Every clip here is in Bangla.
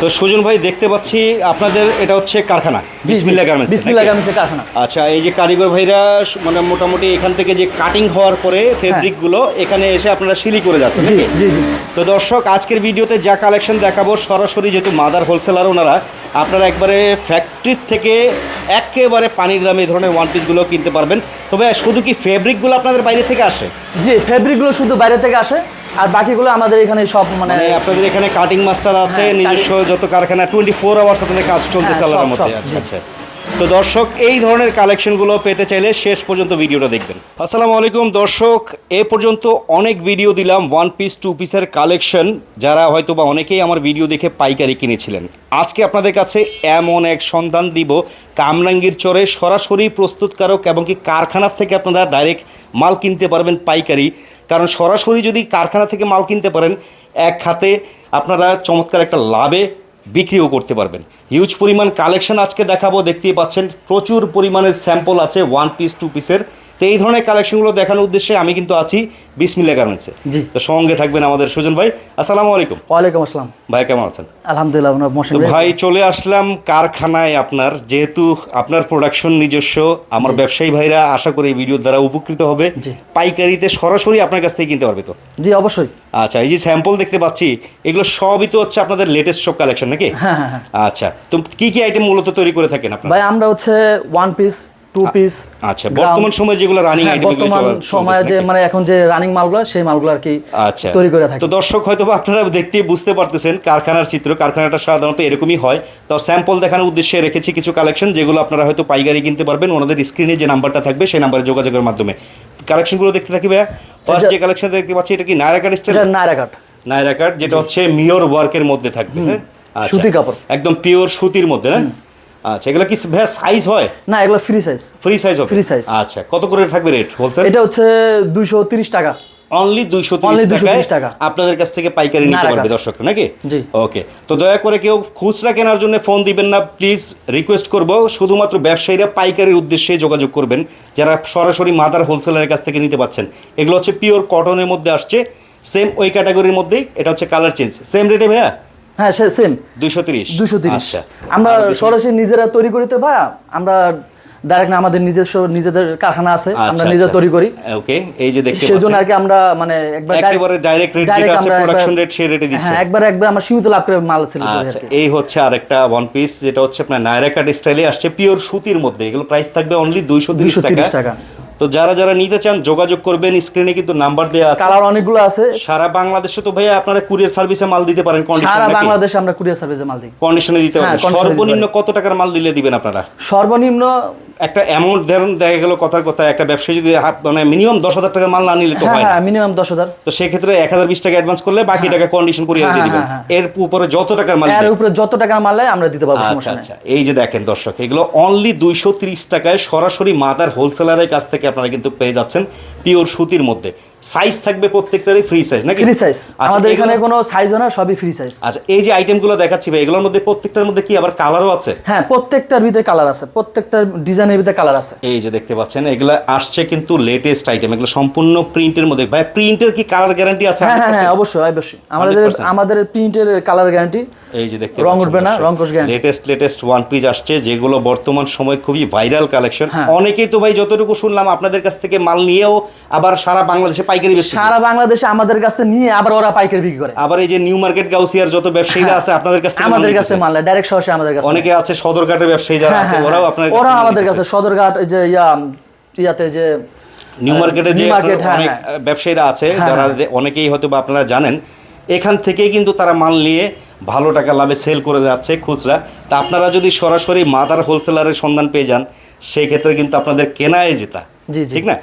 তো সুজন ভাই দেখতে পাচ্ছি আপনাদের এটা হচ্ছে কারখানা বিসমিল্লা গার্মেন্টস বিসমিল্লাহ গার্মেন্টসের কারখানা। আচ্ছা এই যে কারিগর ভাইরা মানে মোটামুটি এখান থেকে যে কাটিং হওয়ার পরে ফেব্রিকগুলো এখানে এসে আপনারা সিলি করে যাচ্ছেন তো দর্শক আজকের ভিডিওতে যা কালেকশন দেখাবো সরাসরি যেহেতু মাদার হোলসেলার ওনারা আপনারা একবারে ফ্যাক্টরির থেকে একেবারে পানির দামে এই ধরনের ওয়ান পিসগুলো কিনতে পারবেন। তবে শুধু কি ফেব্রিকগুলো আপনাদের বাইরে থেকে আসে? জি ফেব্রিকগুলো শুধু বাইরে থেকে আসে। আর বাকিগুলো আমাদের এখানে সব মানে মানে আপনাদের এখানে কাটিং মাস্টার আছে হ্যাঁ, নিজস্ব যত কারখানা টোয়েন্টি ফোর আওয়ার্স আপনাদের কাজ চলতেছে হ্যাঁ, আল্লাহর মধ্যে আচ্ছা আচ্ছা। তো দর্শক, এই ধরনের কালেকশনগুলো পেতে চাইলে শেষ পর্যন্ত ভিডিওটা দেখবেন। আসসালামু আলাইকুম। দর্শক, এ পর্যন্ত অনেক ভিডিও দিলাম ওয়ান পিস টু পিসের কালেকশন যারা হয়তো বা অনেকেই আমার ভিডিও দেখে পাইকারি কিনেছিলেন। আজকে আপনাদের কাছে এমন এক সন্ধান দিব, কামরাঙ্গীর চরে সরাসরি প্রস্তুতকারক এবং কি কারখানার থেকে আপনারা ডাইরেক্ট মাল কিনতে পারবেন পাইকারি। কারণ সরাসরি যদি কারখানা থেকে মাল কিনতে পারেন, এক হাতে আপনারা চমৎকার একটা লাভে বিক্রিও করতে পারবেন। হিউজ পরিমাণ কালেকশন আজকে দেখাবো, দেখতেই পাচ্ছেন, প্রচুর পরিমাণের স্যাম্পল আছে ওয়ান পিস টু পিসের তো এই ধরনের কালেকশনগুলো দেখানোর উদ্দেশ্যে আমি কিন্তু আছি বিসমিল্লা গার্মেন্টসে জি। তো সঙ্গে থাকবেন আমাদের সুজন ভাই। আসসালামু আলাইকুম। ওয়ালাইকুম আসসালাম। ভাই কেমন আছেন? আলহামদুলিল্লাহ ভাই। চলে আসলাম কারখানায় আপনার। যেহেতু আপনার প্রোডাকশন নিজস্ব আমার ব্যবসায়ী ভাইরা আশা করি এই ভিডিওর দ্বারা উপকৃত হবে। পাইকারিতে সরাসরি আপনার কাছ থেকে কিনতে পারবে তো? জি অবশ্যই। আচ্ছা এই যে স্যাম্পল দেখতে পাচ্ছি এগুলো সবই তো হচ্ছে আপনাদের লেটেস্ট সব কালেকশন নাকি? হ্যাঁ হ্যাঁ হ্যাঁ। আচ্ছা তো কি কি আইটেম মূলত তৈরি করে থাকেন আপনারা? ভাই আমরা হচ্ছে ওয়ান পিস টু পিস আচ্ছা বর্তমান সময়ে যেগুলো রানিং আইটেম হ্যাঁ, বর্তমান সময়ে যে মানে এখন যে রানিং মালগুলো সেই মালগুলো আর কি আচ্ছা তৈরি করে থাকি। তো দর্শক হয়তো আপনারা দেখতে বুঝতে পারতেছেন কারখানার চিত্র। কারখানাটা সাধারণত এরকমই হয়। তো স্যাম্পল দেখানোর উদ্দেশ্যে রেখেছি কিছু কালেকশন যেগুলো আপনারা হয়তো পাইকারি কিনতে পারবেন। ওনাদের স্ক্রিনে যে নাম্বারটা থাকবে সেই নাম্বারে যোগাযোগের মাধ্যমে। কালেকশনগুলো দেখতে থাকি ভাইয়া? ফার্স্ট যে কালেকশন দেখতে পাচ্ছি এটা কি নায়রা কাট স্টাইল এটা নায়রা কাট নায়রা কাট যেটা হচ্ছে মিওর ওয়ার্কের মধ্যে থাকবে হ্যাঁ? আচ্ছা। সুতি কাপড়। একদম পিওর সুতির মধ্যে না? আচ্ছা এগুলো কি ভাইয়া সাইজ হয়? না এগুলো ফ্রি সাইজ ফ্রি সাইজ হবে? Free size। আচ্ছা কত করে থাকবে রেট হোলসেল এটা হচ্ছে দুইশো তিরিশ টাকা। অনলি দুইশো তিরিশ টাকা টাকা। আপনাদের কাছ থেকে পাইকারি নিতে পারবে দর্শকরা নাকি? ওকে তো দয়া করে কেউ খুচরা কেনার জন্য ফোন দিবেন না প্লিজ রিকোয়েস্ট করব। শুধুমাত্র ব্যবসায়ীরা পাইকারির উদ্দেশ্যে যোগাযোগ করবেন যারা সরাসরি মাদার হোলসেলারের কাছ থেকে নিতে পাচ্ছেন এগুলো হচ্ছে পিওর কটনের মধ্যে আসছে সেম ওই ক্যাটাগরির মধ্যেই এটা হচ্ছে কালার চেঞ্জ সেম রেটে ভাইয়া? হ্যাঁ সে সেম দুইশো তিরিশ। দুশো তিরিশ। আচ্ছা। আমরা সরাসরি নিজেরা তৈরি করি তো ভাই আমরা ডাইরেক্ট না আমাদের নিজস্ব নিজেদের কারখানা আছে আমরা নিজে তৈরি করি। ওকে আচ্ছা, এই যে দেখতে সেজন্য আর কি আমরা মানে একবার একেবারে ডাইরেক্ট রেট যেটা আছে প্রোডাকশন রেট সেই রেটে দিচ্ছে। হ্যাঁ একবার একবার আমরা সীমিত লাভ করে মাল সেল করি আচ্ছা এই হচ্ছে আরেকটা ওয়ান পিস যেটা হচ্ছে আপনার নায়রা কাট স্টাইলে আসছে পিওর সুতির মধ্যে। এগুলো প্রাইস থাকবে অনলি দুইশো তিরিশ 230 টাকা। টাকা। তো যারা যারা নিতে চান যোগাযোগ করবেন স্ক্রিনে কিন্তু নাম্বার দেওয়া আছে। কালার অনেকগুলো আছে। সারা বাংলাদেশে তো ভাইয়া আপনারা কুরিয়ার সার্ভিসে মাল দিতে পারেন কন্ডিশন সারা বাংলাদেশে আমরা কুরিয়ার সার্ভিসে মাল দিই। কন্ডিশনে দিতে হ্যাঁ, পারেন দিতে সর্বনিম্ন কত টাকার মাল দিলে দিবেন আপনারা? সর্বনিম্ন একটা অ্যামাউন্ট ধরুন দেখা গেল কথার কথা একটা ব্যবসায়ী যদি মানে মিনিমাম দশ হাজার টাকার মাল না নিলে তো হ্যাঁ হয় না। হ্যাঁ মিনিমাম দশ হাজার। তো সেক্ষেত্রে এক হাজার বিশ টাকা অ্যাডভান্স করলে বাকি টাকা কন্ডিশন কুরিয়ার দিয়ে হ্যাঁ, দিবেন। হ্যাঁ, এর উপরে যত টাকার মাল এর উপরে যত টাকার মাল আমরা দিতে পারব আচ্ছা সমস্যা নেই। আচ্ছা এই যে দেখেন দর্শক এগুলো অনলি দুইশো তিরিশ টাকায় সরাসরি মাদার হোলসেলারের কাছ থেকে আপনারা কিন্তু পেয়ে যাচ্ছেন পিওর সুতির মধ্যে। সাইজ থাকবে প্রত্যেকটারই ফ্রি সাইজ নাকি? ফ্রি সাইজ আচ্ছা, আমাদের এখানে কোনো সাইজ না সবই ফ্রি সাইজ আচ্ছা এই যে আইটেমগুলো দেখাচ্ছি ভাই এগুলোর মধ্যে প্রত্যেকটার মধ্যে কি আবার কালারও আছে? হ্যাঁ প্রত্যেকটার ভিতরে কালার আছে প্রত্যেকটার ডিজাইনের ভিতরে কালার আছে। এই যে দেখতে পাচ্ছেন এগুলো আসছে কিন্তু লেটেস্ট আইটেম এগুলো সম্পূর্ণ প্রিন্টের মধ্যে। ভাই প্রিন্টের কি কালার গ্যারান্টি আছে হ্যাঁ হ্যাঁ হ্যাঁ অবশ্যই অবশ্যই। আমাদের আমাদের প্রিন্টের কালার গ্যারান্টি এই যে দেখতে রং উঠবে না, রং কোষ guarantee latest latest one piece আসছে যেগুলো বর্তমান সময় খুবই ভাইরাল কালেকশন হ্যাঁ। অনেকেই তো ভাই যতটুকু শুনলাম আপনাদের কাছ থেকে মাল নিয়েও আবার সারা বাংলাদেশে পাইকারি সারা বাংলাদেশে আমাদের কাছে নিয়ে আবার ওরা পাইকারি বিক্রি করে আবার এই যে নিউ মার্কেট গাউসিয়ার যত ব্যবসায়ীরা আছে আপনাদের কাছ হ্যাঁ। আমাদের কাছে মাল ডাইরেক্ট সরাসরি আমাদের কাছে অনেকে আছে সদরঘাটের ব্যবসায়ী যারা হ্যাঁ, আছে হ্যাঁ, ওরাও হ্যাঁ। আপনাদের ওরা আমাদের কাছে সদরঘাট যে ইয়া ইয়াতে যে নিউ মার্কেটে যে হ্যাঁ, অনেক হ্যাঁ। ব্যবসায়ীরা আছে হ্যাঁ, যারা হ্যাঁ। অনেকেই হয়তো বা আপনারা জানেন এখান থেকেই কিন্তু তারা মাল নিয়ে ভালো টাকা লাভে সেল করে যাচ্ছে খুচরা তা আপনারা যদি সরাসরি মাদার হোলসেলারের সন্ধান পেয়ে যান সেই ক্ষেত্রে কিন্তু আপনাদের কেনায় জেতা। ঠিক না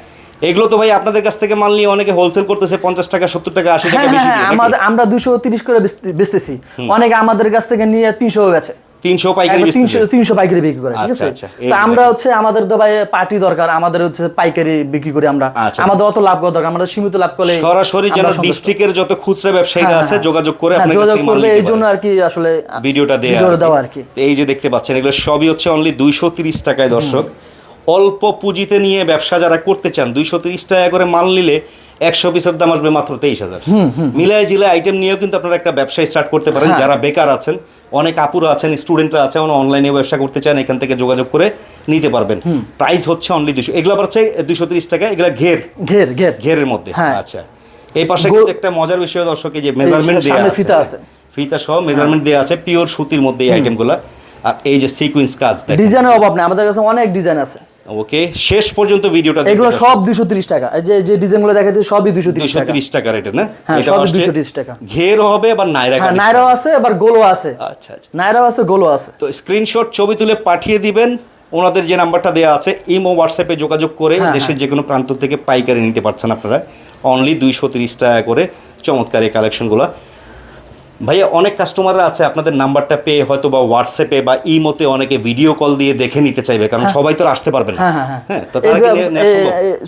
এগুলো তো ভাই আপনাদের কাছ থেকে মাল নিয়ে অনেকে হোলসেল করতেছে পঞ্চাশ টাকা সত্তর টাকা আশি টাকা হ্যাঁ বেশি হ্যাঁ আমাদের আমরা দুশো তিরিশ করে বেচতে- বেচতেছি। অনেকে আমাদের কাছ থেকে নিয়ে তিনশো গেছে। তিনশো পাইকারি তিনশো তিনশো পাইকারি বিক্রি করে ঠিক আচ্ছা, আছে? আচ্ছা, তো আমরা হচ্ছে আমাদের তো ভাই পার্টি দরকার আমাদের হচ্ছে পাইকারি বিক্রি করি আমরা। আচ্ছা। আমাদের অত লাভ করা দরকার আমাদের সীমিত লাভ করলে সরাসরি যেন ডিস্ট্রিক্টের যত খুচরা ব্যবসায়ীরা হ্যাঁ, আছে হ্যাঁ। যোগাযোগ করে হ্যাঁ, যোগাযোগ করবে এই জন্য পারে। আর কি আসলে ভিডিওটা দেয়া ভিডিওটা আর কি। দেওয়া আর কি। এই যে দেখতে পাচ্ছেন এগুলো সবই হচ্ছে অনলি দুইশো তিরিশ টাকায় দর্শক। অল্প পুঁজিতে নিয়ে ব্যবসা যারা করতে চান দুইশো তিরিশ টাকা করে মাল নিলে একশো পিসের দাম আসবে মাত্র তেইশ হাজার। মিলায় জিলায় আইটেম নিয়েও কিন্তু আপনারা একটা ব্যবসা স্টার্ট করতে পারেন। হ্যাঁ। যারা বেকার আছেন অনেক আপুরা আছেন স্টুডেন্টরা আছেন অনলাইনে ব্যবসা করতে চান এখান থেকে যোগাযোগ করে নিতে পারবেন। প্রাইস হচ্ছে অনলি দুশো এগুলো হচ্ছে দুশো তিরিশ টাকা এগুলো ঘের। ঘের ঘের। ঘেরের মধ্যে। হ্যাঁ। আচ্ছা। এই পাশে কিন্তু একটা মজার বিষয় দর্শক যে মেজারমেন্ট দেওয়া ফিতা আছে। ফিতা সহ মেজারমেন্ট দেওয়া আছে পিওর সুতির মধ্যে এই আইটেমগুলো আর এই যে সিকুয়েন্স কাজ ডিজাইনের অভাব নেই। আমাদের কাছে অনেক ডিজাইন আছে। ওকে শেষ পর্যন্ত ভিডিওটা এগুলো সব দুশো তিরিশ টাকা। এই যে যে ডিজাইনগুলো দেখাচ্ছি সবই দুশো তিরিশ দুশো টাকা তিরিশ টাকার এটা না? হ্যাঁ, হচ্ছে 230 টাকা। ঘের হবে আবার নাইরা হ্যাঁ নাইরাও আছে আবার গোলও আছে। আচ্ছা আচ্ছা। নাইরাও আছে গোলও আছে। তো স্ক্রিনশট ছবি তুলে পাঠিয়ে দিবেন। ওনাদের যে নাম্বারটা দেওয়া আছে ইমো হোয়াটসঅ্যাপে যোগাযোগ করে হ্যাঁ, দেশের যে কোনো প্রান্ত থেকে পাইকারি নিতে পারছেন আপনারা। অনলি দুইশো তিরিশ টাকা করে চমৎকার এই কালেকশনগুলো ভাইয়া অনেক কাস্টমাররা আছে আপনাদের নাম্বারটা পেয়ে হয়তো বা হোয়াটসঅ্যাপে বা ইমোতে অনেকে ভিডিও কল দিয়ে দেখে নিতে চাইবে কারণ সবাই তো আসতে পারবে না। হ্যাঁ হ্যাঁ হ্যাঁ। হ্যাঁ তো তারা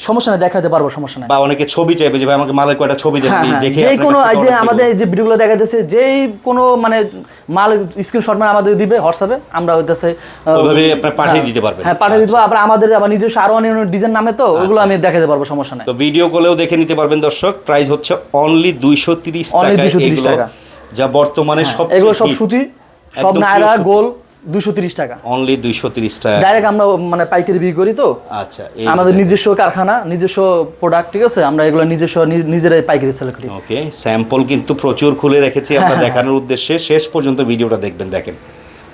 সমস্যা নেই দেখাতে পারব সমস্যা নেই। বা অনেকে ছবি চাইবে যে ভাই আমাকে মালের কয়টা ছবি হ্যাঁ, হ্যাঁ, দেখে যে কোনো যে আমাদের যে ভিডিওগুলো দেখাতেছে যেই কোনো মানে মাল স্ক্রিনশট মানে আমাদের দিবে হোয়াটসঅ্যাপে আমরা হইতেছে ওইভাবে আপনার পাঠিয়ে দিতে পারবেন। হ্যাঁ পাঠিয়ে দিতে পারব। আবার আমাদের আবার নিজস্ব আরও অনেক ডিজাইন নামে তো ওগুলো আমি দেখাতে পারব সমস্যা নেই। তো ভিডিও কলেও দেখে নিতে পারবেন দর্শক প্রাইস হচ্ছে অনলি দুইশো তিরিশ Only টাকা 230 টাকা। যা বর্তমানে সব এগুলো সব সুতি সব নায়রা গোল দুশো তিরিশ টাকা। অনলি দুইশো তিরিশ টাকা। ডাইরেক্ট আমরা মানে পাইকারি বিক্রি করি তো। আচ্ছা আমাদের নিজস্ব কারখানা নিজস্ব প্রোডাক্ট ঠিক আছে? আমরা এগুলো নিজস্ব নিজেরাই পাইকারি সেল করি। ওকে স্যাম্পল কিন্তু প্রচুর খুলে রেখেছি হ্যাঁ, আমরা দেখানোর উদ্দেশ্যে। শেষ পর্যন্ত ভিডিওটা দেখবেন দেখেন।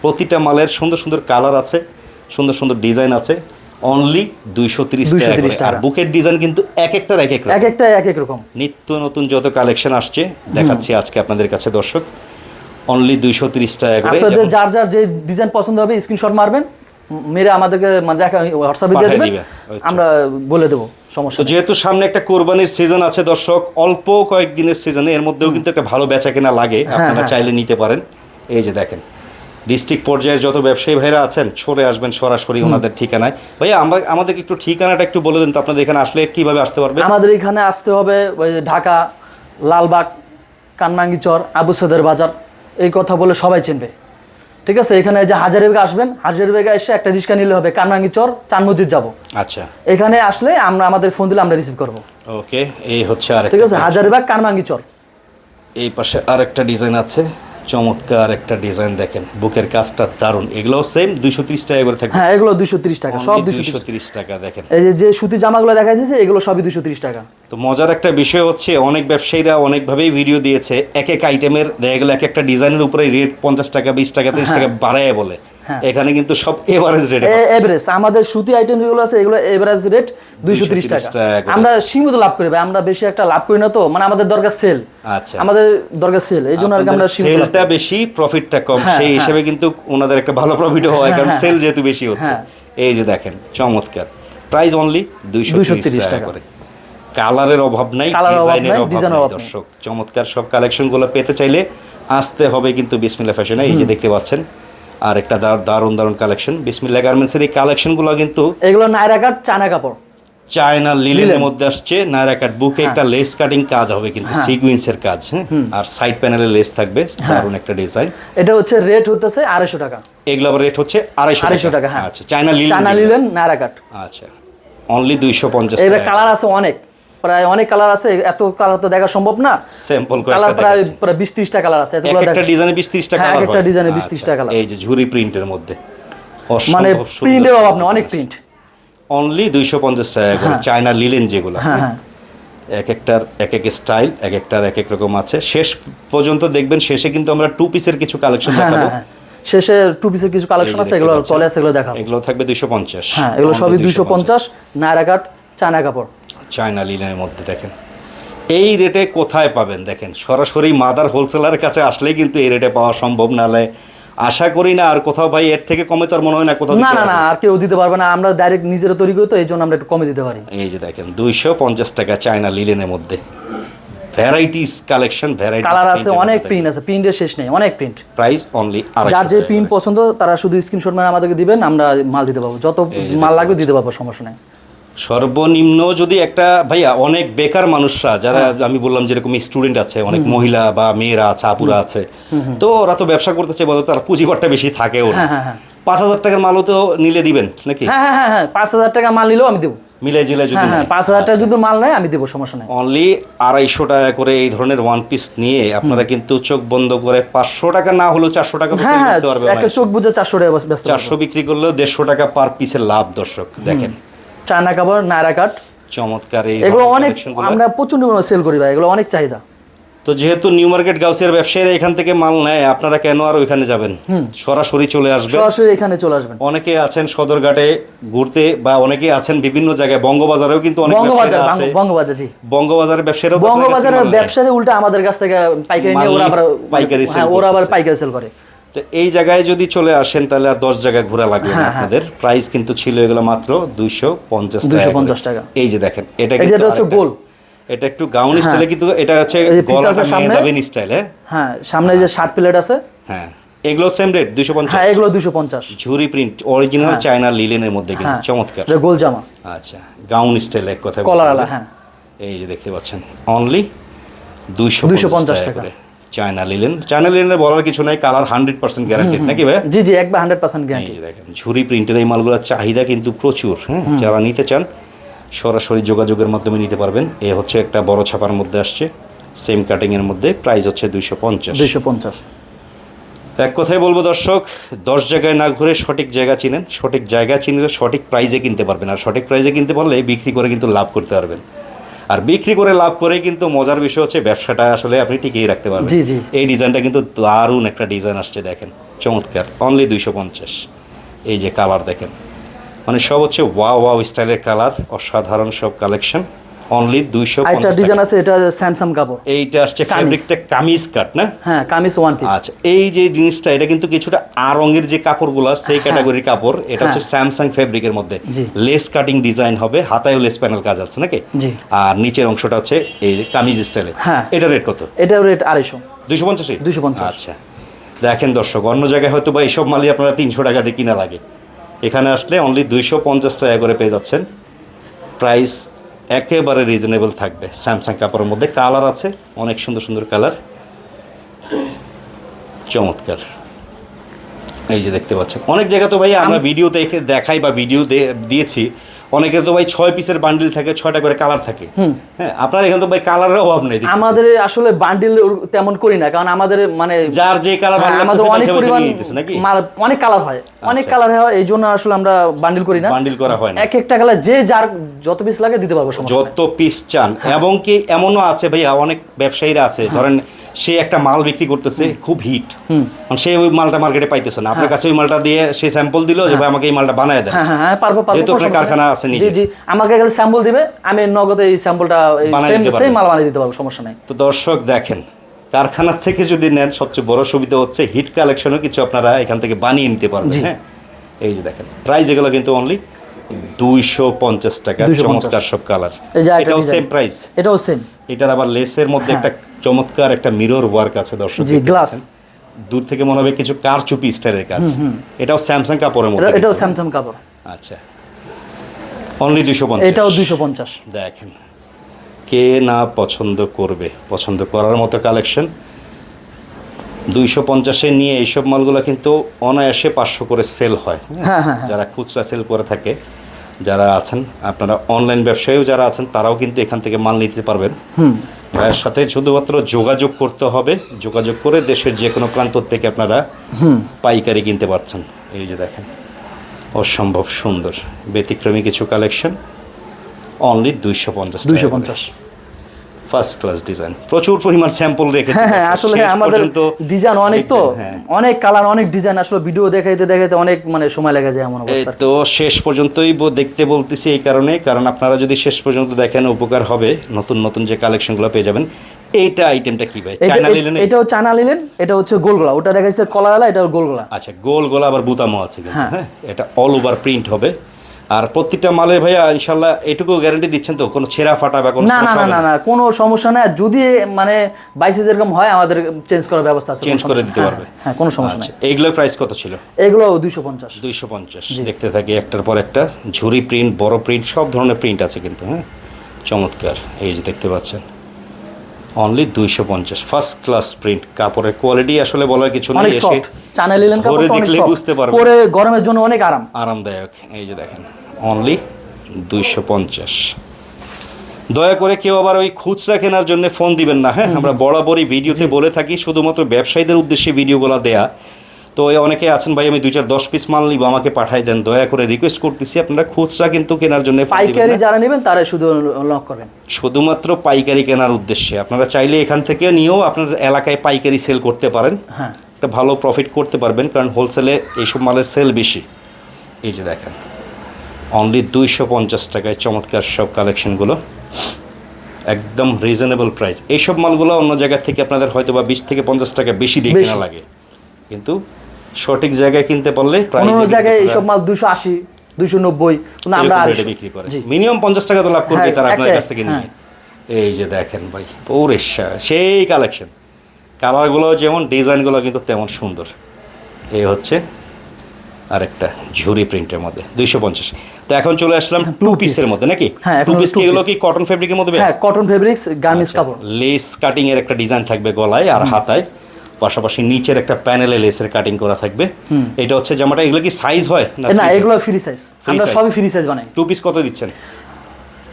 প্রতিটা মালের সুন্দর সুন্দর কালার আছে সুন্দর সুন্দর ডিজাইন আছে। অনলি দুইশো তিরিশ টাকা 230 আর বুকের ডিজাইন কিন্তু এক একটার এক এক এক একটা এক এক রকম। নিত্য নতুন যত কালেকশন আসছে দেখাচ্ছি আজকে আপনাদের কাছে দর্শক। অনলি দুইশো তিরিশ টাকা করে। আপনাদের যার যার যে ডিজাইন পছন্দ হবে স্ক্রিনশট মারবেন। মেরে আমাদেরকে মানে দেখা হোয়াটসঅ্যাপে দিয়ে দেবেন। আমরা বলে দেবো সমস্যা যেহেতু সামনে একটা কোরবানির সিজন আছে দর্শক অল্প কয়েকদিনের সিজনে এর মধ্যেও কিন্তু একটা ভালো বেচা কেনা লাগে। হ্যাঁ, আপনারা চাইলে নিতে পারেন। এই যে দেখেন। ডিস্ট্রিক্ট পর্যায়ের যত ব্যবসায়ী ভাইরা আছেন সরে আসবেন সরাসরি ওনাদের ঠিকানায়। ভাইয়া আমরা আমাদেরকে একটু ঠিকানাটা একটু বলে দিন তো আপনাদের এখানে আসলে কীভাবে আসতে পারবে? আমাদের এখানে আসতে হবে ওই ঢাকা লালবাগ কানমাঙ্গিচর আবু সদের বাজার এই কথা বলে সবাই চিনবে। ঠিক আছে? এখানে যে হাজারিবাগে আসবেন হাজারিবাগে এসে একটা রিক্সা নিলে হবে কানমাঙ্গিচর চান মসজিদ যাব। আচ্ছা। এখানে আসলে আমরা আমাদের ফোন দিলে আমরা রিসিভ করব। ওকে এই হচ্ছে আর ঠিক আছে? হাজারিবাগ কানমাঙ্গিচর। এই পাশে আরেকটা ডিজাইন আছে। চমৎকার একটা ডিজাইন দেখেন। বুকের কাজটা দারুণ এগুলো সেম দুইশো ত্রিশ টাকা করে থাকে হ্যাঁ এগুলো দুইশো ত্রিশ টাকা সব দুইশো ত্রিশ টাকা। দেখেন। এই যে যে সুতি জামাগুলো দেখা যাচ্ছে এগুলো সবই দুইশো ত্রিশ টাকা। তো মজার একটা বিষয় হচ্ছে অনেক ব্যবসায়ীরা অনেকভাবেই ভিডিও দিয়েছে এক এক আইটেমের দেখা গেলো এক একটা ডিজাইনের উপরে রেট পঞ্চাশ টাকা বিশ টাকা ত্রিশ টাকা বাড়ায় বলে। এখানে কিন্তু সব এভারেজ রেটে এভারেজ আমাদের সুতি আইটেম যেগুলো আছে এগুলো এভারেজ রেট দুইশো তিরিশ 230 টাকা আমরা সীমিত লাভ করি ভাই আমরা বেশি একটা লাভ করি না তো মানে আমাদের দরকার সেল আচ্ছা। আমাদের দরকার সেল এই জন্য আর আমরা সেলটা বেশি প্রফিটটা কম। হ্যাঁ, সেই হ্যাঁ। হিসেবে কিন্তু ওনাদের একটা ভালো প্রফিটও হয় কারণ সেল যেহেতু বেশি হচ্ছে। হ্যাঁ। এই যে দেখেন চমৎকার। প্রাইস অনলি দুইশো 230 তিরিশ টাকা। করে। কালারের অভাব নাই ডিজাইনের অভাব নাই দর্শক। চমৎকার সব কালেকশনগুলো পেতে চাইলে আসতে হবে কিন্তু বিসমিল্লা ফ্যাশনে এই যে দেখতে পাচ্ছেন আর একটা দার- দারুণ দারুণ কালেকশন বিসমিল্লা গার্মেন্টসের এই কালেকশনগুলো কিন্তু এগুলো নায়রা কাট চায়না কাপড়। চায়না লিলেনের মধ্যে আসছে নায়রা কাট বুকে একটা লেস কাটিং কাজ হবে কিন্তু সিকুয়েন্সের কাজ হ্যাঁ? আর সাইড প্যানেলে লেস থাকবে দারুণ একটা ডিজাইন এটা হচ্ছে রেট হতেছে আড়াইশো টাকা। এগুলো আবার রেট হচ্ছে আড়াইশো আড়াইশো টাকা। হ্যাঁ। আচ্ছা China linen China. Linen Naira cut. আচ্ছা অনলি দুইশো পঞ্চাশ এর কালার আছে অনেক। প্রায় অনেক কালার আছে এত কালার তো দেখা সম্ভব না। স্যাম্পল কালার প্রায় প্রায় বিশ ত্রিশটা কালার আছে এতগুলো একটা ডিজাইনে বিশ ত্রিশ টাকা হ্যাঁ, এক একটা ডিজাইনে 20 30 আচ্ছা, টা colour। এই যে ঝুরি প্রিন্টের মধ্যে। মানে প্রিন্টের অভাব না অনেক প্রিন্ট অনলি দুইশো পঞ্চাশ টাকা করে চায়না লিলেন যেগুলো। হ্যাঁ হ্যাঁ। এক একটার এক এক স্টাইল এক একটার এক এক রকম আছে। শেষ পর্যন্ত দেখবেন শেষে কিন্তু আমরা টু পিসের কিছু কালেকশন হ্যাঁ দেখাবো। হ্যাঁ হ্যাঁ। শেষে টু পিসের কিছু কালেকশন আছে এগুলো চলে আছে এগুলো দেখাবো। এগুলো থাকবে দুইশো পঞ্চাশ। হ্যাঁ এগুলো সবই দুইশো পঞ্চাশ নায়রা কাট চায়না কাপড়। চায়না লিলেনের মধ্যে দেখেন। এই রেটে কোথায় পাবেন? দেখেন সরাসরি মাদার হোলসেলারের কাছে আসলেই কিন্তু এই রেটে পাওয়া সম্ভব নালে আশা করি না আর কোথাও ভাই এর থেকে কমে তো আর মনে হয় না কোথাও না না না আর কেউ দিতে পারবে না আমরা ডাইরেক্ট নিজেরা তৈরি করি তো এই জন্য আমরা একটু কমে দিতে পারি। এই যে দেখেন দুইশো পঞ্চাশ টাকা চায়না লিলেনের মধ্যে। ভ্যারাইটিস কালেকশন ভ্যারাইটিস কালার আছে অনেক প্রিন্ট আছে প্রিন্টের শেষ নেই অনেক প্রিন্ট প্রাইস অনলি যার যে প্রিন্ট পছন্দ তারা শুধু স্ক্রিনশট মানে আমাদেরকে দিবেন আমরা মাল দিতে পারব। যত মাল লাগবে দিতে পারব সমস্যা নেই। সর্বনিম্ন যদি একটা ভাইয়া অনেক বেকার মানুষরা যারা হ্যাঁ। আমি বললাম যেরকম স্টুডেন্ট আছে অনেক মহিলা বা মেয়েরা আছে আপুরা আছে তো ওরা তো ব্যবসা করতে চাই বলতো তার পুঁজিবারটা বেশি থাকে ওর। হ্যাঁ, হ্যাঁ। পাঁচ হাজার টাকার মালও তো নিলে দিবেন নাকি? হ্যাঁ হ্যাঁ হ্যাঁ হ্যাঁ পাঁচ হাজার টাকা মাল নিলেও আমি দেবো। মিলে জিলে যদি পাঁচ হাজার টাকা যদি মাল নেয় আমি দেবো সমস্যা নেই। অনলি আড়াইশো টাকা করে এই ধরনের ওয়ান পিস নিয়ে আপনারা কিন্তু চোখ বন্ধ করে পাঁচশো টাকা না হলেও চারশো টাকা হ্যাঁ চোখ বুঝে চারশো টাকা চারশো বিক্রি করলেও দেড়শো টাকা পার পিসের লাভ দর্শক দেখেন। চায়না কাপড় নায়রা কাট। চমৎকার এগুলো অনেক আমরা প্রচণ্ড সেল করি ভাই এগুলো অনেক চাহিদা। তো যেহেতু নিউ মার্কেট গাউসের ব্যবসায়ীরা এখান থেকে মাল নেয় আপনারা কেন আর ওইখানে যাবেন? সরাসরি চলে আসবেন। সরাসরি এখানে চলে আসবেন। অনেকে আছেন সদরঘাটে ঘুরতে বা অনেকে আছেন বিভিন্ন জায়গায়। বঙ্গবাজারেও কিন্তু অনেক বঙ্গবাজার আছে। বঙ্গবাজার জি। বঙ্গবাজারের কাছে বঙ্গবাজারের মাল নেয়। ব্যবসায়ী উল্টা আমাদের কাছ থেকে পাইকারি নিয়ে ওরা আবার পাইকারি হ্যাঁ ওরা আবার পাইকারি সেল করে। তো এই জায়গায় যদি চলে আসেন তাহলে আর দশ জায়গায় ঘোরা লাগবে হ্যাঁ, না আপনাদের। প্রাইস কিন্তু ছিল এগুলো মাত্র দুইশো পঞ্চাশ 250 টাকা। এই যে দেখেন এটা কিন্তু হচ্ছে গোল। এটা একটু গাউন স্টাইলে কিন্তু এটা হচ্ছে গলাটা সামনে- স্টাইল হ্যাঁ? হ্যাঁ সামনে যে শার্ট প্লেট আছে। হ্যাঁ। এগুলো সেম রেট দুইশো পঞ্চাশ। হ্যাঁ এগুলো দুশো পঞ্চাশ। ঝুরি প্রিন্ট অরিজিনাল চায়না লিলেনের মধ্যে কিন্তু হ্যাঁ। চমৎকার। এটা গোল জামা। আচ্ছা গাউন স্টাইল এক কথা কলারওয়ালা, হ্যাঁ। এই যে দেখতে পাচ্ছেন অনলি দুইশো 250 টাকা। চায়না লিলেন চায়না লিলেনের বলার কিছু নাই কালার হান্ড্রেড পার্সেন্ট গ্যারান্টেড নাকি ভাই? জি জি একবার হান্ড্রেড পার্সেন্ট গ্যারান্টি দেখেন ঝুরি প্রিন্টের এই মালগুলোর চাহিদা কিন্তু প্রচুর। হ্যাঁ যারা নিতে চান সরাসরি যোগাযোগের মাধ্যমে নিতে পারবেন। এ হচ্ছে একটা বড় ছাপার মধ্যে আসছে সেম কাটিংয়ের মধ্যে প্রাইস হচ্ছে দুইশো পঞ্চাশ। দুইশো পঞ্চাশ। এক কথাই বলব দর্শক দশ জায়গায় না ঘুরে সঠিক জায়গা চিনেন। সঠিক জায়গা চিনলে সঠিক প্রাইজে কিনতে পারবেন। আর সঠিক প্রাইজে কিনতে পারলে বিক্রি করে কিন্তু লাভ করতে পারবেন। আর বিক্রি করে লাভ করে কিন্তু মজার বিষয় হচ্ছে ব্যবসাটা আসলে আপনি টিকিয়ে রাখতে পারবেন। জি, জি, জি। এই ডিজাইনটা কিন্তু দারুণ একটা ডিজাইন আসছে দেখেন চমৎকার। অনলি দুইশো পঞ্চাশ। এই যে কালার দেখেন। মানে সব হচ্ছে ওয়া ওয়াও স্টাইলের কালার অসাধারণ সব কালেকশন অনলি দুইশো আরেকটা ডিজাইন আছে এটা স্যামসাং কাপড়। এইটা আসছে। ফেব্রিকটা কামিজ কাট না? হ্যাঁ কামিজ ওয়ান পিস আচ্ছা এই যে জিনিসটা এটা কিন্তু কিছুটা আর রঙের যে কাপড়গুলো সেই ক্যাটাগরির কাপড় এটা হচ্ছে স্যামসাং ফেব্রিকের মধ্যে। লেস কাটিং ডিজাইন হবে হাতায়ও লেস প্যানেল কাজ আছে নাকি? জি। আর নিচের অংশটা হচ্ছে এই কামিজ স্টাইলে হ্যাঁ। এটা রেট কত? এটার রেট আড়াইশো। দুইশো পঞ্চাশে 250 আচ্ছা। দেখেন দর্শক অন্য জায়গায় হয়তো বা এইসব মালই আপনারা তিনশো টাকা দিয়ে কিনা লাগে। এখানে আসলে অনলি দুইশো পঞ্চাশ টাকা করে পেয়ে যাচ্ছেন। প্রাইস একেবারে রিজনেবল থাকবে। স্যামসাং কাপড়ের মধ্যে কালার আছে অনেক সুন্দর সুন্দর কালার চমৎকার। এই যে দেখতে পাচ্ছেন। অনেক জায়গা তো ভাই আমরা ভিডিও দেখে দেখাই বা ভিডিও দিয়েছি। অনেকে তো ভাই ছয় পিসের বান্ডিল থাকে ছয়টা করে কালার থাকে। হ্যাঁ আপনার এখানে তো ভাই কালারের অভাব নেই আমাদের আসলে বান্ডিল তেমন করি না কারণ আমাদের মানে যার যে কালার হ্যাঁ, ভালো আমাদের অনেক পরিমাণ অনেক কালার হয় অনেক কালার হয় এই জন্য আসলে আমরা বান্ডিল করি না। বান্ডিল করা হয় না। এক একটা কালার যে যার যত পিস লাগে দিতে পারব যত পিস চান এবং কি এমনও আছে ভাইয়া অনেক ব্যবসায়ীরা আছে ধরেন সে একটা মাল বিক্রি করতেছে খুব হিট সে ওই মালটা মার্কেটে পাইতেছে না। আপনার কাছে ওই মালটা দিয়ে সে স্যাম্পল দিল যে ভাই আমাকে এই মালটা বানায় দেন। হ্যাঁ হ্যাঁ হ্যাঁ পারব যেহেতু আপনার কারখানা। আছে জি জি। আমাকে গেলে স্যাম্পল দিবে আমি নগদে এই স্যাম্পলটা সেম মাল বানিয়ে দিতে পারব। সমস্যা নেই। তো দর্শক দেখেন কারখানার থেকে যদি নেন সবচেয়ে বড় সুবিধা হচ্ছে হিট কালেকশনও কিছু আপনারা এখান থেকে বানিয়ে নিতে পারবেন হ্যাঁ? এই যে দেখেন প্রাইস এগুলো কিন্তু অনলি দুইশো পঞ্চাশ টাকা চমৎকার সব কালার এটাও সেম প্রাইস এটাও সেম এটার আবার লেসের মধ্যে একটা চমৎকার একটা মিরর ওয়ার্ক আছে দর্শক জি, দেখতে দূর থেকে মনে হবে কিছু কারচুপি স্টাইলের কাজ। এটাও স্যামসাং কাপড়ের মধ্যে এটাও স্যামসাং কাপড়। আচ্ছা। অনলি দুশো এটাও দুইশো পঞ্চাশ। দেখেন কে না পছন্দ করবে? পছন্দ করার মতো কালেকশন দুইশো পঞ্চাশে নিয়ে এইসব মালগুলো কিন্তু অনায়াসে পাঁচশো করে সেল হয়। হ্যাঁ হ্যাঁ যারা খুচরা সেল করে থাকে যারা আছেন আপনারা অনলাইন ব্যবসায়ীও যারা আছেন তারাও কিন্তু এখান থেকে মাল নিতে পারবেন। ভাইয়ের সাথে শুধুমাত্র যোগাযোগ করতে হবে। যোগাযোগ করে দেশের যে কোনো প্রান্ত থেকে আপনারা পাইকারি কিনতে পারছেন। এই যে দেখেন অসম্ভব সুন্দর। ব্যতিক্রমী কিছু কালেকশন অনলি দুইশো পঞ্চাশ দুইশো পঞ্চাশ। ফার্স্ট ক্লাস ডিজাইন প্রচুর পরিমাণ স্যাম্পল রেখেছি হ্যাঁ আসলে আমাদের ডিজাইন অনেক তো। হ্যাঁ। অনেক কালার অনেক ডিজাইন আসলে ভিডিও দেখাইতে দেখাইতে অনেক মানে সময় লেগে যায় এমন অবস্থা। তো শেষ পর্যন্তই দেখতে বলতেছি এই কারণে। কারণ আপনারা যদি শেষ পর্যন্ত দেখেন উপকার হবে। নতুন নতুন যে কালেকশনগুলো পেয়ে যাবেন এইটা আইটেমটা কি ভাই? এটা চায়না লিলেন এটাও চায়না লিলেন এটা হচ্ছে গোলগোলা ওটা দেখা যাচ্ছে কলাগালা এটা গোলগোলা আচ্ছা গোল গোলা আবার বুতামও আছে হ্যাঁ। হ্যাঁ? এটা অল ওভার প্রিন্ট হবে। আর প্রত্যেকটা মালের ভাইয়া ইনশাল্লাহ এটুকু গ্যারান্টি দিচ্ছেন তো? কোনো ছেঁড়া ফাটা বা কোনো না না না না না কোনো সমস্যা নাই। যদি মানে বাইসে যেরকম হয় আমাদের চেঞ্জ করার ব্যবস্থা আছে চেঞ্জ করে দিতে পারবে। হ্যাঁ, হ্যাঁ কোনো সমস্যা নেই। আচ্ছা এইগুলোর প্রাইস কত ছিল? এগুলো দুইশো পঞ্চাশ। দুইশো পঞ্চাশ। দেখতে থাকি একটার পর একটা। ঝুরি প্রিন্ট বড় প্রিন্ট সব ধরনের প্রিন্ট আছে কিন্তু হ্যাঁ? চমৎকার। এই যে দেখতে পাচ্ছেন। অনলি দুইশো পঞ্চাশ। ফার্স্ট ক্লাস প্রিন্ট কাপড়ের কোয়ালিটি আসলে বলার কিছু নেই এসে ধরে দেখলে বুঝতে পারবে। পরে গরমের জন্য অনেক আরাম। আরামদায়ক। এই যে দেখেন অনলি দুইশো পঞ্চাশ। দয়া করে কেউ আবার ওই খুচরা কেনার জন্য ফোন দিবেন না হ্যাঁ? আমরা বরাবরই ভিডিওতে বলে থাকি শুধুমাত্র ব্যবসায়ীদের উদ্দেশ্যে ভিডিওগুলো দেয়া। তো অনেকে আছেন ভাই আমি দুই চার দশ পিস মাল নিব আমাকে পাঠাই দেন দয়া করে রিকোয়েস্ট করতেছি। আপনারা খুচরা কিন্তু কেনার জন্য পাইকারি যারা নেবেন তারা শুধু লক করবেন। শুধুমাত্র পাইকারি কেনার উদ্দেশ্যে। আপনারা চাইলে এখান থেকে নিয়েও আপনার এলাকায় পাইকারি সেল করতে পারেন। হ্যাঁ। একটা ভালো প্রফিট করতে পারবেন কারণ হোলসেলে এইসব মালের সেল বেশি। এই যে দেখেন অনলি দুইশো পঞ্চাশ টাকায় চমৎকার সব কালেকশনগুলো একদম রিজনেবল প্রাইস এইসব মালগুলো অন্য জায়গা থেকে আপনাদের হয়তো বা বিশ থেকে পঞ্চাশ টাকা বেশি দিয়ে কেনা লাগে। কিন্তু সঠিক জায়গায় কিনতে পারলে জায়গায় এইসব মাল দুশো আশি দুশো নব্বই আমরা বিক্রি করে। মিনিমাম পঞ্চাশ টাকা তো লাভ করবে হ্যাঁ, তারা আপনার কাছ থেকে নিয়ে। হ্যাঁ। এই যে দেখেন ভাই পৌরে সেই কালেকশন কালারগুলো যেমন ডিজাইনগুলো কিন্তু তেমন সুন্দর। এই হচ্ছে আরেকটা ঝুরি প্রিন্টের মধ্যে দুইশো পঞ্চাশ। তো এখন চলে আসলাম টু পিসের মধ্যে নাকি? হ্যাঁ, টু পিস কি এগুলো কি কটন ফেব্রিকের মধ্যে? হ্যাঁ কটন ফেব্রিক্স গার্মেন্টস কাপড়। লেস কাটিং এর একটা ডিজাইন থাকবে গলায় আর হাতায়। পাশাপাশি নিচের একটা প্যানেলে লেসের কাটিং করা থাকবে। এটা হচ্ছে জামাটা এগুলো কি সাইজ হয় না এগুলো ফ্রি সাইজ আমরা সবই ফ্রি সাইজ বানাই। টু পিস কত দিচ্ছেন?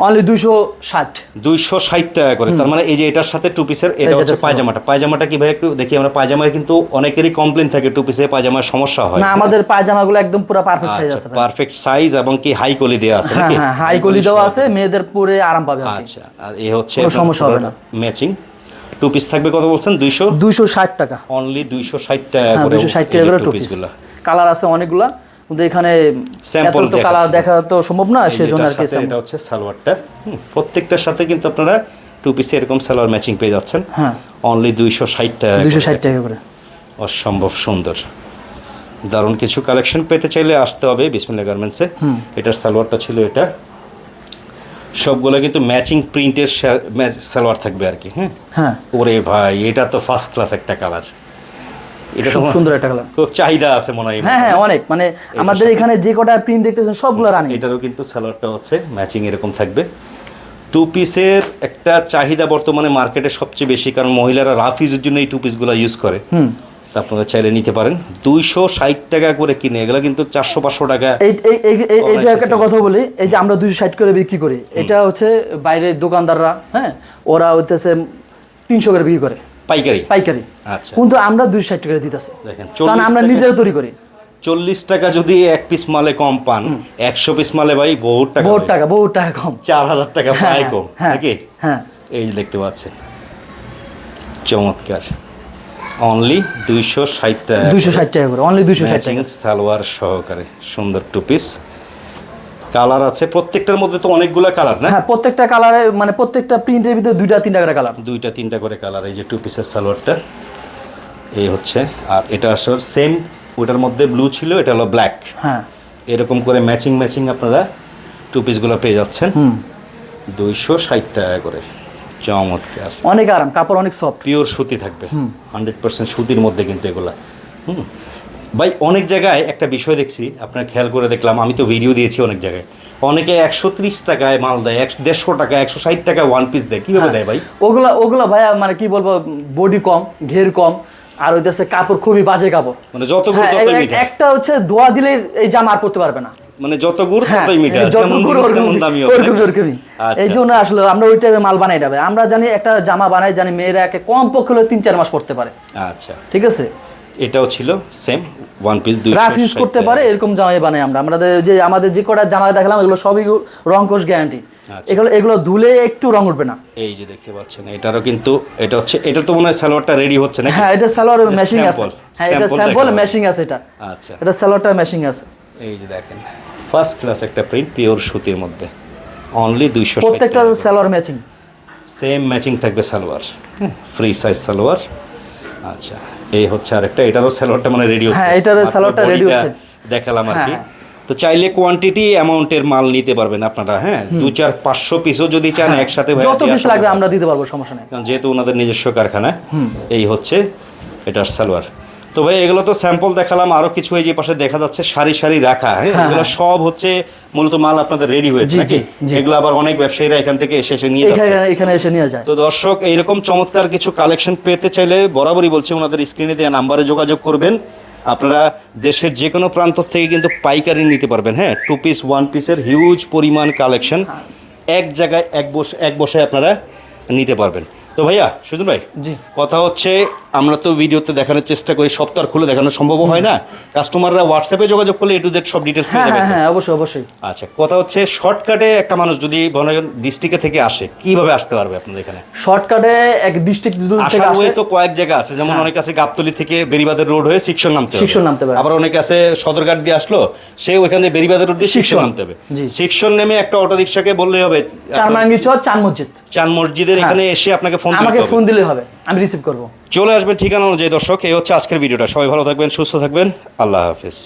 অনলি দুশো ষাট। দুইশো ষাট টাকা করে। তার মানে এই যে এটার সাথে টু পিসের এটা হচ্ছে পায়জামাটা। পায়জামাটা কি ভাই একটু দেখি আমরা। পায়জামায় কিন্তু অনেকেরই কমপ্লেন থাকে টু পিসে পায়জামার সমস্যা হয়। না আমাদের পায়জামাগুলো একদম পুরো পারফেক্ট সাইজ আছে পারফেক্ট সাইজ এবং কি হাই কোয়ালি দেওয়া আছে হ্যাঁ নাকি? হ্যাঁ হাই কোয়ালি দেওয়া আছে মেয়েদের পরে আরাম পাবে আচ্ছা আর এ হচ্ছে সমস্যা হবে না। ম্যাচিং টু পিস থাকবে কত বলছেন? দুইশো? দুইশো ষাট টাকা। অনলি দুইশো ষাট টাকা দুইশো ষাট টাকা করে টু পিস পিসগুলো কালার আছে অনেকগুলা কিন্তু এখানে তো কালার দেখা তো সম্ভব না সেজন্য আর কি এটা হচ্ছে সালোয়ারটা। প্রত্যেকটার সাথে কিন্তু আপনারা টু পিসে এরকম সালোয়ার ম্যাচিং পেয়ে যাচ্ছেন। হ্যাঁ। অনলি দুইশো ষাট টাকা দুইশো। ষাট টাকা করে। অসম্ভব সুন্দর। দারুণ কিছু কালেকশন পেতে চাইলে আসতে হবে বিসমিল্লা গার্মেন্টসে এটার সালোয়ারটা ছিল এটা। সবগুলো কিন্তু ম্যাচিং প্রিন্টের সালোয়ার থাকবে আর কি হ্যাঁ হ্যাঁ। ওরে ভাই এটা তো ফার্স্ট ক্লাস একটা কালার এটা খুব সুন্দর একটা কালার খুব চাহিদা আছে মনে হয় হ্যাঁ হ্যাঁ অনেক। মানে আমাদের এখানে যে কটা প্রিন্ট দেখতেছেন সবগুলো রানিং এটারও কিন্তু সালোয়ারটা হচ্ছে ম্যাচিং এরকম থাকবে। টু পিসের একটা চাহিদা বর্তমানে মার্কেটে সবচেয়ে বেশি কারণ মহিলারা রাফ ইউজের জন্য এই টু পিসগুলো ইউজ করে। আপনারা চাইলে নিতে পারেন। দুইশো ষাট টাকা করে কিনে এগুলো কিন্তু চারশো পাঁচশো টাকা এইটা একটা কথা বলি এই যে আমরা দুইশো ষাট করে বিক্রি করি এটা হচ্ছে বাইরের দোকানদাররা হ্যাঁ? ওরা হইতেছে তিনশো করে বিক্রি করে। পাইকারি? পাইকারি। আচ্ছা। কিন্তু আমরা দুইশো ষাট টাকা দিতেছি। দেখেন কারণ আমরা নিজেও তৈরি করি। চল্লিশ টাকা যদি এক পিস মালে কম পান একশো পিস মালে ভাই বহুত টাকা ভাই। টাকা বহুত টাকা কম। চার হাজার টাকা প্রায় কম হ্যাঁ নাকি? হ্যাঁ। এই দেখতে পাচ্ছেন। চমৎকার। অনলি দুইশো ষাট টাকা দুইশো ষাট টাকা করে অনলি দুইশো ষাট টাকা সালোয়ার সহকারে সুন্দর টু পিস কালার আছে প্রত্যেকটার মধ্যে তো অনেকগুলা কালার না? হ্যাঁ প্রত্যেকটা কালারে মানে প্রত্যেকটা প্রিন্টের ভিতরে দুইটা তিনটা করে কালার দুইটা তিনটা করে কালার এই যে টু পিসের সালোয়ারটা। এই হচ্ছে আর এটা আসলে সেম ওটার মধ্যে ব্লু ছিল এটা হলো ব্ল্যাক হ্যাঁ। এরকম করে ম্যাচিং ম্যাচিং আপনারা টু পিসগুলো পেয়ে যাচ্ছেন। দুইশো ষাট টাকা করে। চমৎকার। অনেক আরাম কাপড় অনেক সফট পিওর সুতি থাকবে। হান্ড্রেড পার্সেন্ট সুতির মধ্যে কিন্তু এগুলা। হুম। ভাই অনেক জায়গায় একটা বিষয় দেখছি আপনার খেয়াল করে দেখলাম আমি তো ভিডিও দিয়েছি অনেক জায়গায়। অনেকে একশো ত্রিশ টাকায় মাল দেয় একশো দেড়শো টাকা একশো ষাট টাকা ওয়ান পিস দেয়। কীভাবে দেয় ভাই? ওগুলা ওগুলা ভাইয়া মানে কি বলব বডি কম ঘের কম আর হইতেছে কাপড় খুবই বাজে কাপড়। মানে যত হ্যাঁ, একটা হচ্ছে ধোয়া দিলে এই জামা আর পরতে পারবে না। মানে যত গুড় হ্যাঁ, ততই মিঠা। যত যেমন গুড় জিনিস দামি ওরকমই। আচ্ছা, এই জন্য আসলে আমরা ওই টাইপের মাল বানাই যাবে আমরা জানি একটা জামা বানাই জানি মেয়েরা একে কম পক্ষে হলে তিন চার মাস পড়তে পারে। আচ্ছা। ঠিক আছে? এটাও ছিল সেম ওয়ান পিস দুই রাফ ইউজ করতে পারে এরকম জামাই বানাই আমরা। আমাদের যে আমাদের যে কটা জামা দেখালাম এগুলো সবই গ্যারান্টি আচ্ছা। এগুলো এগুলো ধুলে একটু রং উঠবে না। এই যে দেখতে পাচ্ছেন এটারও কিন্তু এটা হচ্ছে এটা তো মনে হয় সালোয়ারটা রেডি হচ্ছে নাকি? হ্যাঁ এটা সালোয়ার ম্যাচিং আছে। হ্যাঁ এটা স্যাম্পল। ম্যাচিং আছে এটা। আচ্ছা। এটা সালোয়ারটা ম্যাচিং আছে। এই যে দেখেন। ফার্স্ট ক্লাস একটা প্রিন্ট পিওর সুতির মধ্যে। অনলি দুইশো প্রত্যেকটা সালোয়ার ম্যাচিং সেম ম্যাচিং থাকবে সালোয়ার। হ্যাঁ ফ্রি সাইজ সালোয়ার। আচ্ছা এই হচ্ছে আরেকটা। এটারও সালোয়ারটা মানে রেডি হচ্ছে। হ্যাঁ, এটারও সালোয়ারটা রেডি হচ্ছে। দেখালাম আর কি। হ্যাঁ, তো চাইলে কোয়ান্টিটি অ্যামাউন্টের মাল নিতে পারবেন আপনারা হ্যাঁ? দু চার পাঁচশো পিসও যদি চান একসাথে যত পিস লাগবে আমরা দিতে পারব সমস্যা নেই। কারণ যেহেতু ওনাদের নিজস্ব কারখানা এই হচ্ছে এটার সালোয়ার। তো ভাই এগুলো তো স্যাম্পল দেখালাম আরও কিছু এই যে পাশে দেখা যাচ্ছে সারি সারি রাখা হ্যাঁ? এগুলো সব হচ্ছে মূলত মাল আপনাদের রেডি হয়েছে নাকি। এগুলো আবার অনেক ব্যবসায়ীরা এখান থেকে এসে এসে নিয়ে যাচ্ছে। এখানে এখানে এসে নিয়ে যায়। তো দর্শক এইরকম চমৎকার কিছু কালেকশন পেতে চাইলে বরাবরই বলছে ওনাদের স্ক্রিনে দেওয়া নাম্বারে যোগাযোগ করবেন। আপনারা দেশের যে কোনো প্রান্ত থেকে কিন্তু পাইকারি নিতে পারবেন হ্যাঁ? টু পিস ওয়ান পিসের হিউজ পরিমাণ কালেকশন এক জায়গায় এক বসে এক বসে আপনারা নিতে পারবেন। তো ভাইয়া সুজন ভাই জি। কথা হচ্ছে আমরা তো ভিডিওতে দেখানোর চেষ্টা করি সপ্তাহ খুলে দেখানো সম্ভব হয় না কাস্টমাররা হোয়াটসঅ্যাপে যোগাযোগ করলে এ টু জেড সব ডিটেলস পেয়ে হ্যাঁ যাবে হ্যাঁ হ্যাঁ অবশ্যই অবশ্যই আচ্ছা কথা হচ্ছে শর্টকাটে একটা মানুষ যদি বনায়ন ডিস্ট্রিক্টে থেকে আসে কীভাবে আসতে পারবে আপনাদের এখানে শর্টকাটে এক ডিস্ট্রিক্ট থেকে আসার ওয়ে আসে তো কয়েক জায়গা আছে যেমন অনেক আছে গাবতলি থেকে বেরিবাদের রোড হয়ে শিক্ষণ নামতে হবে শিক্ষণ নামতে হবে। আবার অনেক আছে সদরঘাট দিয়ে আসলো সে ওইখান বেরিবাদের রোড দিয়ে শিক্ষণ। নামতে হবে। শিক্ষণ নেমে একটা অটো রিক্সাকে বললেই হবে চর চান মসজিদ চান মসজিদের এখানে এসে আপনাকে ফোন আমাকে ফোন দিলে হবে। আমি রিসিভ করব। চলে আসবেন ঠিকানা অনুযায়ী দর্শক। এই হচ্ছে আজকের ভিডিওটা। সবাই ভালো থাকবেন সুস্থ থাকবেন। আল্লাহ হাফিজ।